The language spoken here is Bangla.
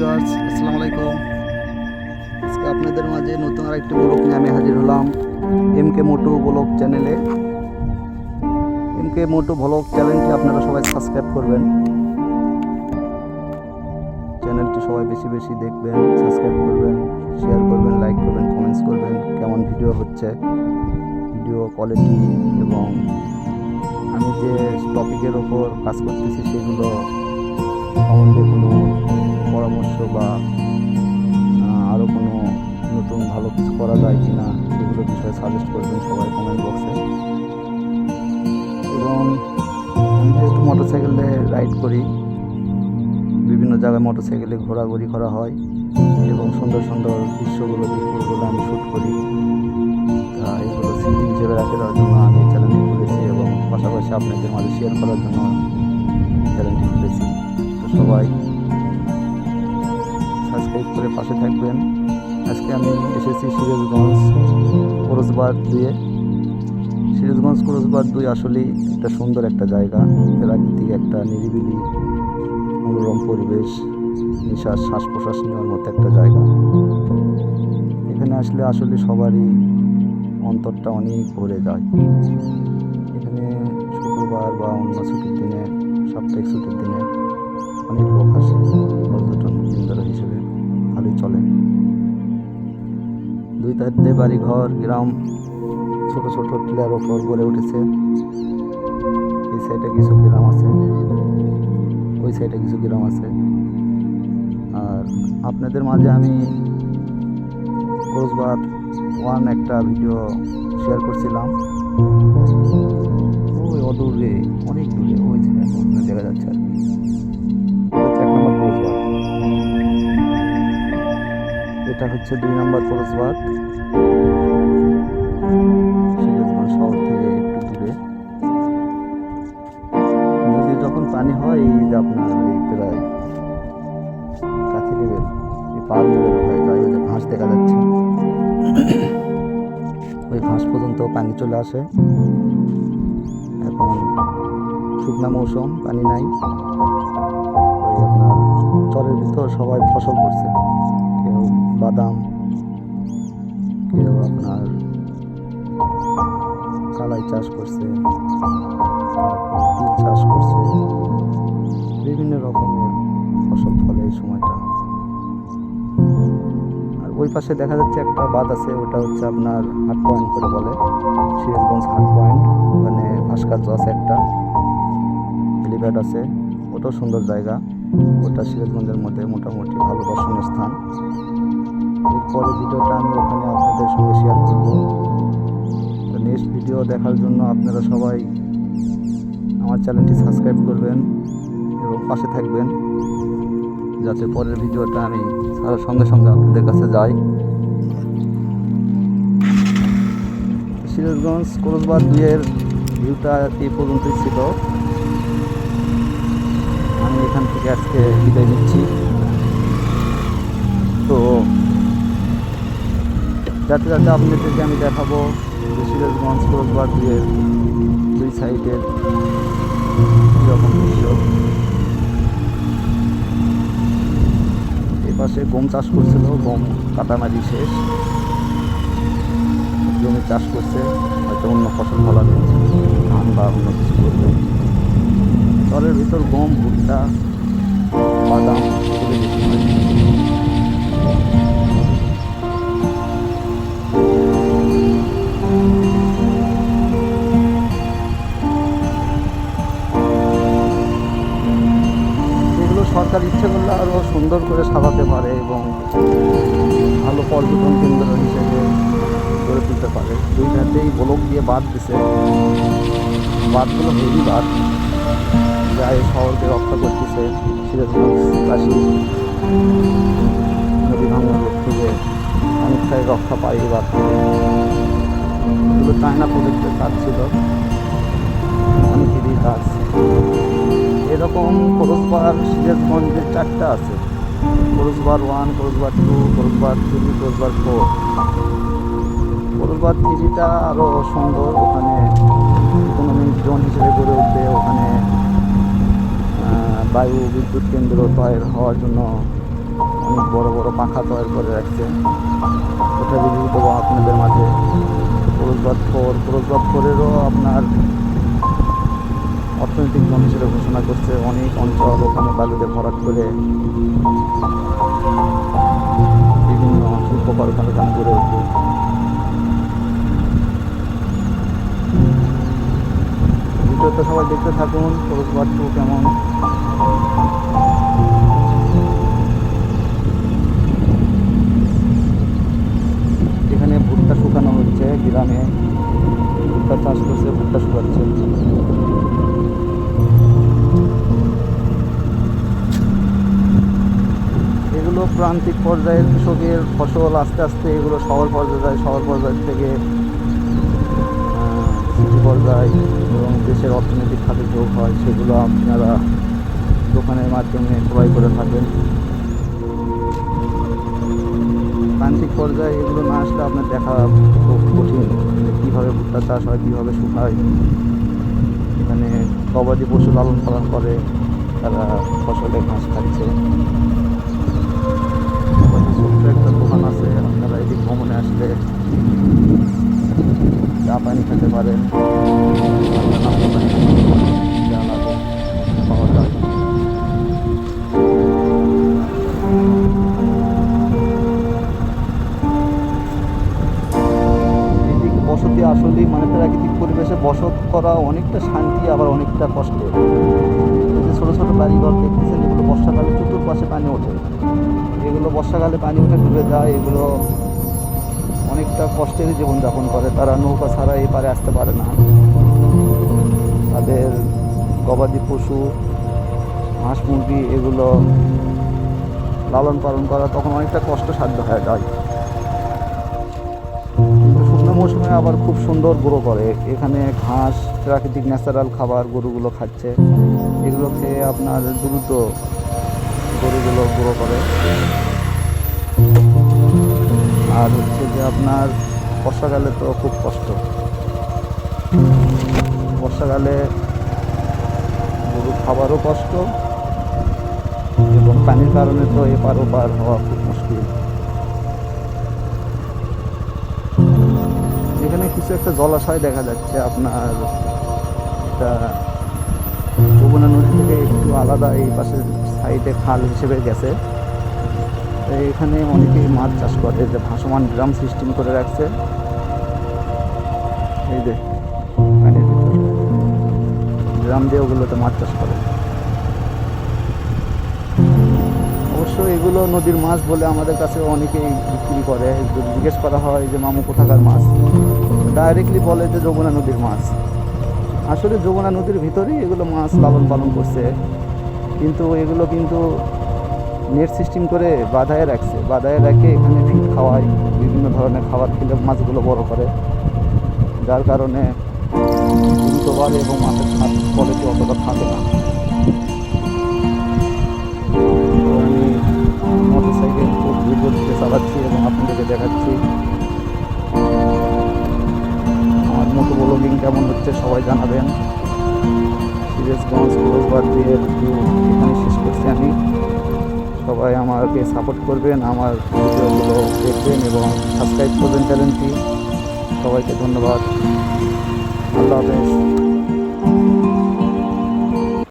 ভিউয়ার্স, আসসালামু আলাইকুম। আজকে আপনাদের মাঝে নতুন আরেকটি ব্লগ নিয়ে আমি হাজির হলাম এম কে মোটু ব্লগ চ্যানেলে এম কে মোটু ব্লগ চ্যানেলটি আপনারা সবাই সাবস্ক্রাইব করবেন। চ্যানেলটি সবাই বেশি বেশি দেখবেন সাবস্ক্রাইব করবেন শেয়ার করবেন লাইক করবেন কমেন্টস করবেন, কেমন ভিডিও হচ্ছে ভিডিও কোয়ালিটি এবং আমি যে টপিকের ওপর কাজ করতেছি সেগুলো সম্বন্ধে কোনো পরামর্শ বা আরও কোনো নতুন ভালো কিছু করা যায় কি না সেগুলো বিষয়ে সাজেস্ট করবেন সবাই কমেন্ট বক্সে এবং আমি যেহেতু মোটরসাইকেলে রাইড করি, বিভিন্ন জায়গায় মোটরসাইকেলে ঘোরাঘুরি করা হয় এবং সুন্দর সুন্দর দৃশ্যগুলো দেখে আমি শ্যুট করি এগুলো স্মৃতি হিসেবে রাখে দেওয়ার জন্য আমি চ্যানেলটি খুলেছি এবং পাশাপাশি আপনাদের মাঝে শেয়ার করার জন্য চ্যানেলটি খুলেছি। তো সবাই সাবস্ক্রাইব করে পাশে থাকবেন। আজকে আমি এসেছি সিরাজগঞ্জ করসবার দুয়ে। সিরাজগঞ্জ করসবার দুই আসলেই একটা সুন্দর একটা জায়গা। প্রাকৃতিক একটা নিরিবিলি, মনোরম পরিবেশ নিঃশ্বাস শ্বাস প্রশ্বাস নেওয়ার মতো একটা জায়গা। এখানে আসলে আসলে সবারই অন্তরটা অনেক ভরে যায়। এখানে শুক্রবার বা অন্য ছুটির দিনে, সাপ্তাহিক ছুটির দিনে অনেক লোক আসে। পর্যটন কেন্দ্র হিসেবে ভালোই চলে। দুই ধারে বাড়ি ঘর, গ্রাম, ছোট ছোট টিলার ওপর গড়ে উঠেছে। এই সাইডে কিছু গ্রাম আছে, ওই সাইডে কিছু গ্রাম আছে। আর আপনাদের মাঝে আমি কোচবাদ ওয়ান একটা ভিডিও শেয়ার করছিলাম। ওই অদূরে, অনেক দূরে, ওই যে ওখানে দেখা যাচ্ছে আর হচ্ছে দুই নম্বর কোচবাদ সিরাজগঞ্জ শহর থেকে যখন পানি হয়, এই যে আপনার এই প্রায় কাঠি লেভেল এই পার লেভেল হয়ে ওই যে ঘাস দেখা যাচ্ছে। ওই ঘাস পর্যন্ত পানি চলে আসে। এখন শুকনা মৌসুম, পানি নাই। ওই আপনার চরের ভিতর সবাই ফসল করছে। বাদাম কেউ আপনার কালাই চাষ করছে তিল চাষ করছে। বিভিন্ন রকমের ফসল ফলে এই সময়টা। আর ওই পাশে দেখা যাচ্ছে একটা বাঁধ আছে, ওটা হচ্ছে আপনার হাট পয়েন্ট করে বলে, সিরাজগঞ্জ হাট পয়েন্ট। ওখানে ভাস্কর্য আছে একটা হেলিপ্যাড আছে, ওটাও সুন্দর জায়গা। ওটা সিরাজগঞ্জের মধ্যে মোটামুটি ভালো দর্শনীয় স্থান। এরপরে ভিডিওটা আমি ওখানে আপনাদের সঙ্গে শেয়ার করব। তো নেক্সট ভিডিও দেখার জন্য আপনারা সবাই আমার চ্যানেলটি সাবস্ক্রাইব করবেন এবং পাশে থাকবেন, যাতে পরের ভিডিওটা আমি ছাড়ার সঙ্গে সঙ্গে আপনাদের কাছে যাই। সিরাজগঞ্জ করসবার দুইয়ের ভিউটা এই পর্যন্তই ছিল। আমি এখান থেকে আজকে বিদায় নিচ্ছি। তো যাতে যাতে আপনাদেরকে আমি দেখাবো যে সিরাজগঞ্জ করসবার দুইয়ের দুই সাইডের কীরকম দৃশ্য। এ পাশে গম চাষ করছিল গম কাটামারি শেষ। জমি চাষ করছে, হয়তো অন্য ফসল ফলাবে। ধান বা অন্য কিছু করবে। চরের ভিতর গম, ভুট্টা, বাদাম সরকার ইচ্ছে করলে আরও সুন্দর করে সাজাতে পারে এবং ভালো পর্যটন কেন্দ্র হিসেবে গড়ে তুলতে পারে। দুই ধাতেই ব্লক দিয়ে বাদ দিছে। বাঁধগুলো হেভি বাঁধ। যা এই শহরকে রক্ষা করতেছে সিরাজগঞ্জ কাশি নদী ভাঙন রোগ থেকে অনেকটাই রক্ষা পায় এই থেকে এগুলো চায়না প্রজেক্টের কাজ ছিল। অনেক হেভি কাজ। এরকম খরচবার সিরাজগঞ্জের চারটা আছে। Kharchabar one Kharchabar two Kharchabar three Kharchabar four Kharchabar থ্রিটা আরও সুন্দর, ওখানে ইকোনমিক জোন হিসেবে গড়ে উঠবে, ওখানে বায়ু বিদ্যুৎ কেন্দ্র তৈরি হওয়ার জন্য অনেক বড় বড় পাখা তৈরি করে রাখছে। ওটা রিভিউ দেবো আপনাদের মাঝে। পুরুষবাদ ফোর পুরুষবাদ ফোরেরও আপনার অর্থনৈতিক জোন হিসেবে ঘোষণা করছে অনেক অঞ্চল ওখানে বালুতে ভরাট করে বিভিন্ন শিল্প কলকারখানা গড়ে উঠবে ভিডিওটা সবাই দেখতে থাকুন পুরুষবাদ টু কেমন। এখানে ভুট্টা শুকানো হচ্ছে, গ্রামে ভুট্টা চাষ করছে, ভুট্টা শুকাচ্ছে। এগুলো প্রান্তিক পর্যায়ের কৃষকের ফসল আস্তে আস্তে এগুলো শহর পর্যায়ে যায় শহর পর্যায় থেকে সিটি পর্যায় এবং দেশের অর্থনৈতিক খাতে যোগ হয়, সেগুলো আপনারা দোকানের মাধ্যমে ক্রয় করে থাকেন। প্রান্তিক পর্যায়ে এগুলো না আসলে আপনার দেখা খুব কঠিন কীভাবে ভুট্টা চাষ হয়, কীভাবে শুকায়। এখানে গবাদি পশু লালন পালন করে, তারা ফসলে ঘাস খাচ্ছে। ছোট্ট একটা দোকান আছে, আপনারা এদিক ভ্রমণে আসলে চা পানি খেতে পারেন। বসতি আসলেই মানে প্রাকৃতিক পরিবেশে বসত করা অনেকটা শান্তি, আবার অনেকটা যে ছোটো ছোটো বাড়িঘর দেখতেছেন বর্ষাকালে চতুর্পাশে পানি ওঠে। এগুলো বর্ষাকালে পানি উঠে ডুবে যায়, এগুলো অনেকটা কষ্টের জীবনযাপন করে। তারা নৌকা ছাড়া এই পারে আসতে পারে না। তাদের গবাদি পশু, হাঁস, মুরগি এগুলো লালন পালন করা তখন অনেকটা কষ্টসাধ্য হয়ে যায়। কিন্তু শুকনো মৌসুমে আবার খুব সুন্দর গ্রো করে। এখানে ঘাস, প্রাকৃতিক ন্যাচারাল খাবার গরুগুলো খাচ্ছে। এগুলো খেয়ে আপনার দ্রুত গরুগুলো গুঁড়ো করে। আর হচ্ছে যে আপনার বর্ষাকালে তো খুব কষ্ট। বর্ষাকালে গরু খাবারও কষ্ট এবং পানির কারণে তো এপার ওপার হওয়া খুব মুশকিল। এখানে কিছু একটা জলাশয় দেখা যাচ্ছে, আপনার এটা যমুনা নদী থেকে একটু আলাদা এই পাশের সাইডে খাল হিসেবে গেছে। এখানে অনেকেই মাছ চাষ করে যে ভাসমান গ্রাম সিস্টেম করে রাখছে। এই যে গ্রাম দিয়ে ওগুলোতে মাছ চাষ করে। অবশ্য এগুলো নদীর মাছ বলে আমাদের কাছে অনেকেই বিক্রি করে। জিজ্ঞেস করা হয় যে, মামু, কোথাকার মাছ? ডাইরেক্টলি বলে যে, যমুনা নদীর মাছ। আসলে যমুনা নদীর ভিতরেই এগুলো মাছ লালন পালন করছে। কিন্তু এগুলো কিন্তু নেট সিস্টেম করে বাধায় রাখছে। বাধায় রাখে এখানে ফিড খাওয়ায় বিভিন্ন ধরনের খাবার খেলে মাছগুলো বড় করে। যার কারণে দ্রুত এবং মাছের স্বাদ কোয়ালিটি অতটা থাকে না। আমি মোটর সাইকেল খুব দ্রুত দিকে চালাচ্ছি এবং আপনাদেরকে দেখাচ্ছি। আমার মতো ব্লগিং কেমন হচ্ছে সবাই জানাবেন। সিরিয়াসগঞ্জ ক্লোজবার দিয়ে এখানে শেষ করছি আমি। সবাই আমাকে সাপোর্ট করবেন, আমার ভিডিওগুলো দেখবেন এবং সাবস্ক্রাইব করবেন চ্যানেলটি। সবাইকে ধন্যবাদ। আল্লাহ হাফেজ।